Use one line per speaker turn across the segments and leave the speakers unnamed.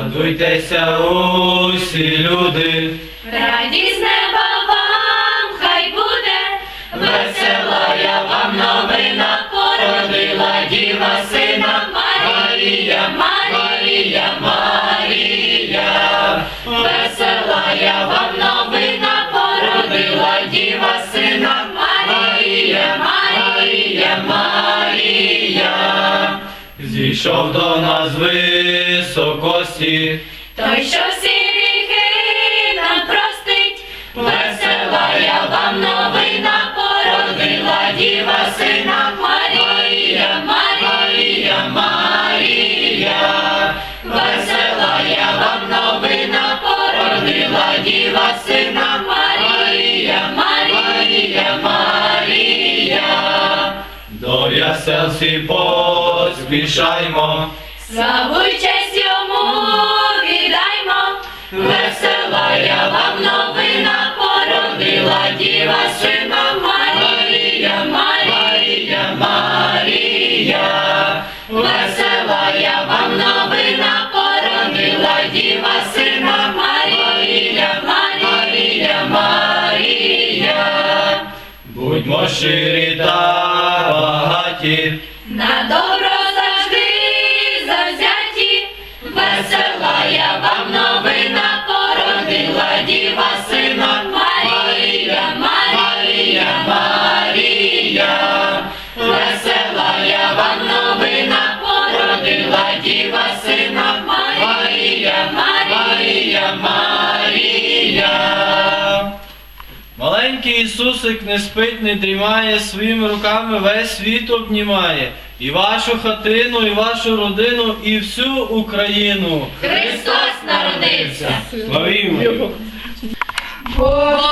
Радуйтеся усі люди,
Радість неба вам хай буде, весела я вам новина, породила діва сина. Марія, Марія, Марія, весела я вам новина, породила діва сина. Марія, Марія, Марія.
зійшов до нас високості,
Той, що всі гріхи нам простить, весела я вам новина, породила діва сина. Марія, Марія, Марія, весела я вам новина, породила діва сина. Марія, Марія, Марія.
до ясел всі поспішаймо,
породила діва сина Марія, Марія, Марія, весела я вам новина, породила діва сина Марія, Марія, Марія.
будьмо щирі та багаті,
На
Ісусик не спить, не дрімає, своїми руками весь світ обнімає. І вашу хатину, і вашу родину, і всю Україну.
Христос народився.
Славімо! його!
Бог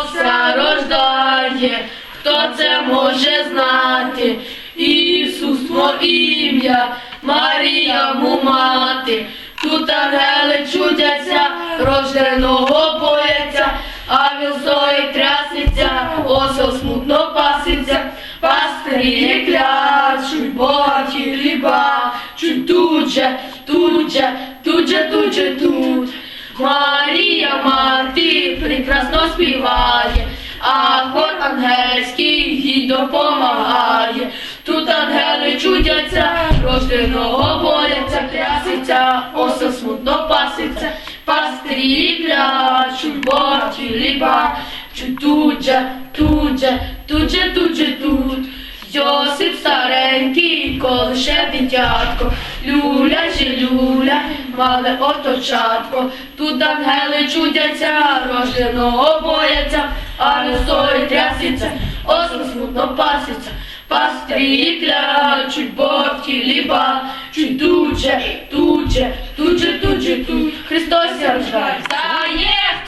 рождає, хто це може знати? Ісус мо ім'я, Марія му мати. Тут ангели чудяться, рожденого бояться, а він стоїть трясеться, осел смутно паситься, пастирі клячуть, богаті ліба, чуть тут же, тут же, тут же, тут же, тут. Марія мати прекрасно співає, а хор ангельський їй допомагає. Тут ангели чудяться, рожденого бояться, трясеться, оса смутно паситься, пастирі плячуть, боті ліба, тут же, тут же, тут. Йосип старенький, колише дитятко, люля же люля, мале оточатко. Тут ангели чудяться, рожденого бояться, а не стоїть трясеться, осом смутно паситься. Пастирі клячуть, боті ліба, чуть тут же, тут же, тут же, тут же, тут. Христос.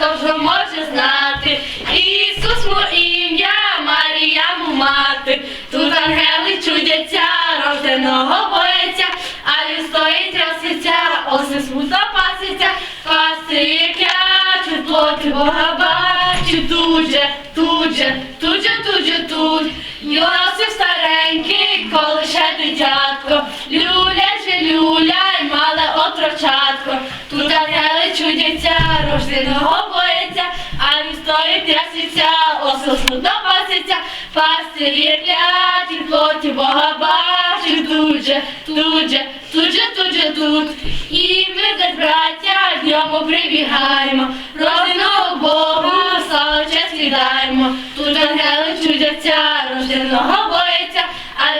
Хто вже може знати, Ісус мо ім'я, Марія му мати. Тут ангели чудяться, рожденого бояться, а він стоїть трясеться, оси смутно паситься, пастирі клячуть, плоти Бога бачить, тут же, тут же, тут же, тут же, тут. Йосип старенький, колише дитятко, люля же люля, й мале отрочатко. Тут ангели чудяться, рожденого бояться, а він стоїть трясеться, осел смутно паситься, пастирі кляті, плоті Бога бачить, тут же, тут же, тут же, тут же, тут. І ми десь, браття, в ньому прибігаємо, рожденого Богу, славу честь віддаємо. Тут ангели чудяться, рожденого бояться,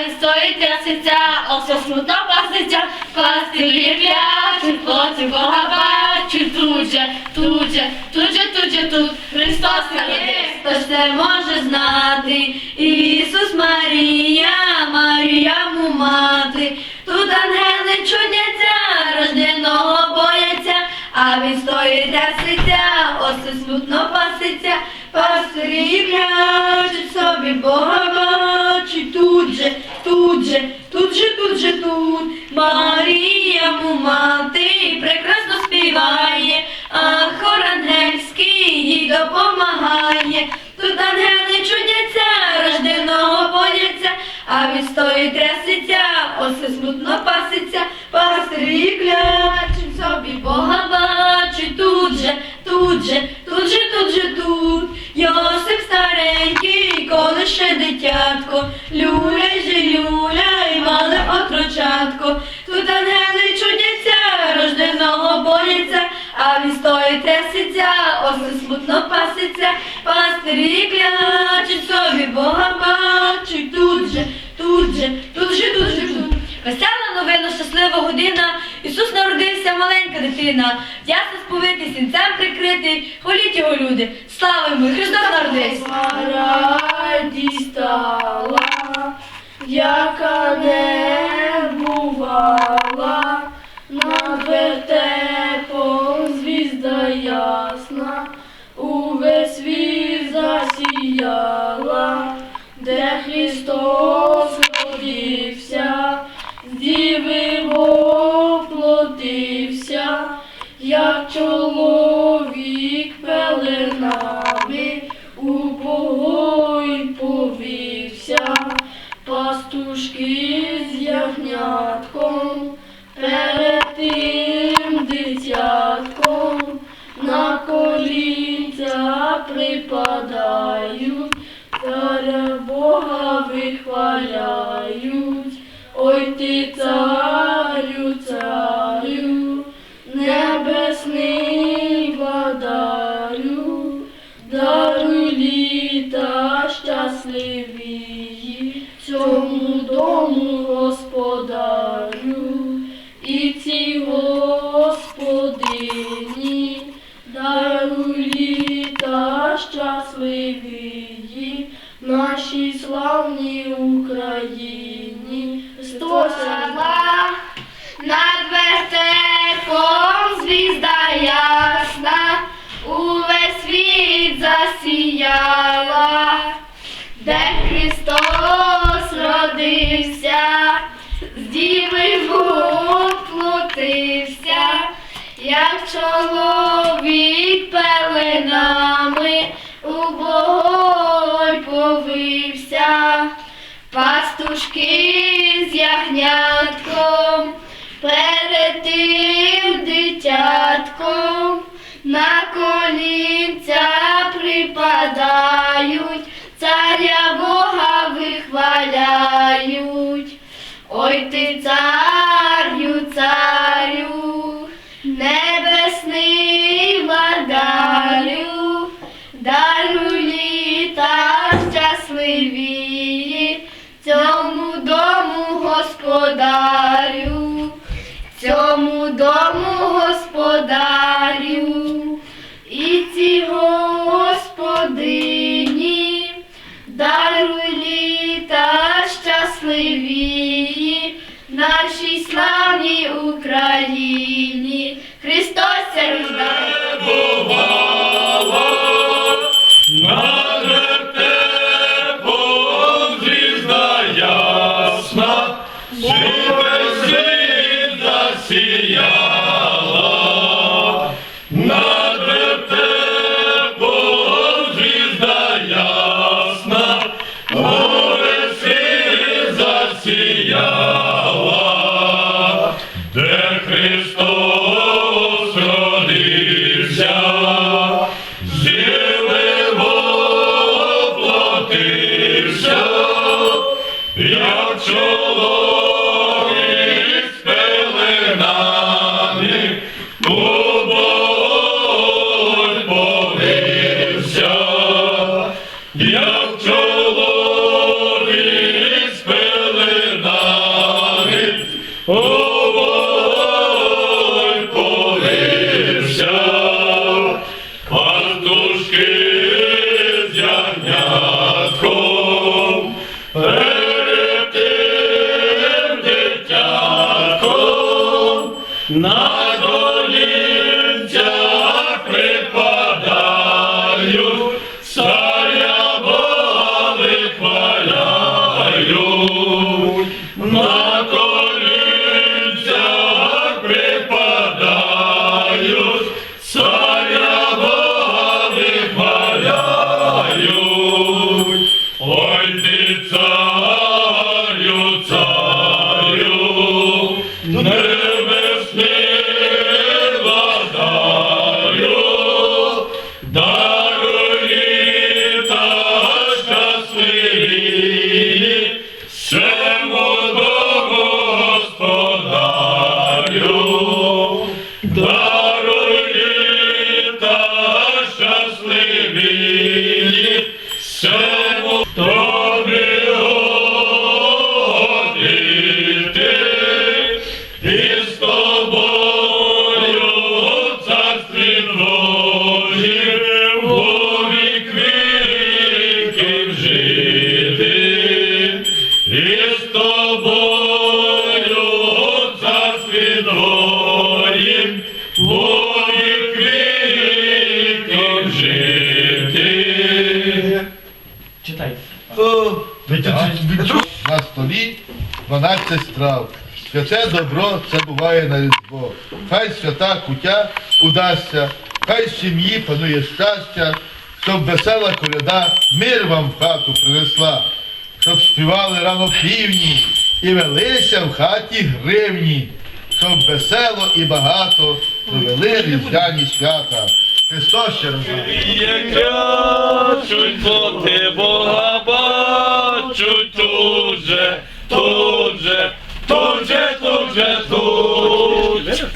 він стоїть трясеться, осел смутно паситься, пастирі клячуть, плоті Бога бачить, тут же, тут же, тут же, тут же, тут. Христос народився.
Хто ж це може знати? Ісус Марія, Марія му мати. Тут ангели чудяться, рожденого бояться, а він стоїть трясеться, оси смутно паситься, пастирі клячуть собі Бога бачить. Тут же, тут же, тут же, тут же, тут. Марія му мати прекрасно співає, а хор ангельський їй допомагає. Тут ангели чудяться, рожденого бояться, а він стоїть трясеться, оси смутно паситься,
ягнятко, тут ангели чудяться, рожденого бояться, а він стоїть трясеться, оси смутно паситься, пастирі клячуть собі Бога бачуть, тут же, тут же, тут же, тут же, тут. Весела новина, щаслива година, Ісус народився, маленька дитина, ясно сповитий, сінцем прикритий, хваліть його люди, слава йому, Христос народився.
Радість стала, яка не бувала, над вертепом звізда ясна, увесь світ засіяла, де Христос родився, з діви воплотився, як чоловік Бога вихваляють, ой ти царю,
як чоловік пеленами у богой повився. Пастушки з ягнятком, перед тим дитятком, на колінця припадають, цьому дому господарю, і ці господині, даруй літа щасливі, нашій славній Україні. Христос рождає.
Над як На
столі 12 страв. Святе добро це буває на різдво. Хай свята куття удасться, хай в сім'ї панує щастя, щоб весела коляда мир вам в хату принесла, щоб співали рано півні і велися в хаті гривні, щоб весело і багато провели різдвяні свята. Христос ще раз.
Як боти Бога бачуть тут же, тут же, тут же, тут же, тут же.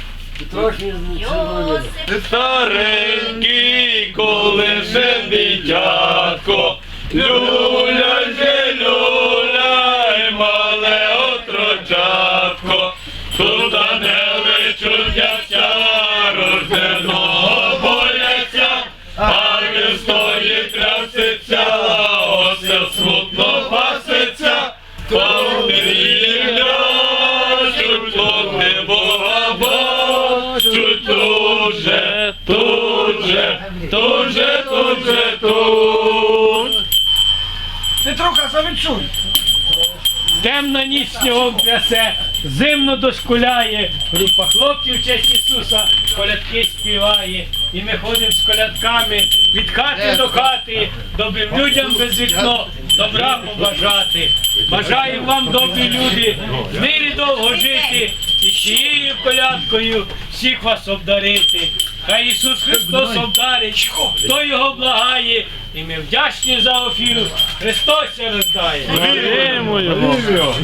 Старенький, коли ще дитятко, люля тут же, тут же, тут же, тут же, тут.
Темна ніч снігом трясе, зимно дошкуляє, група хлопців в честь Ісуса колядки співає. І ми ходимо з колядками від хати до хати, добрим людям без вікно, добра побажати. Бажаю вам, добрі люди, в мирі довго жити і чиєю колядкою всіх вас обдарити. Хай Ісус Христос обдарить, хто його благає, і ми вдячні за офіру. Христос роздає.
Віримо його.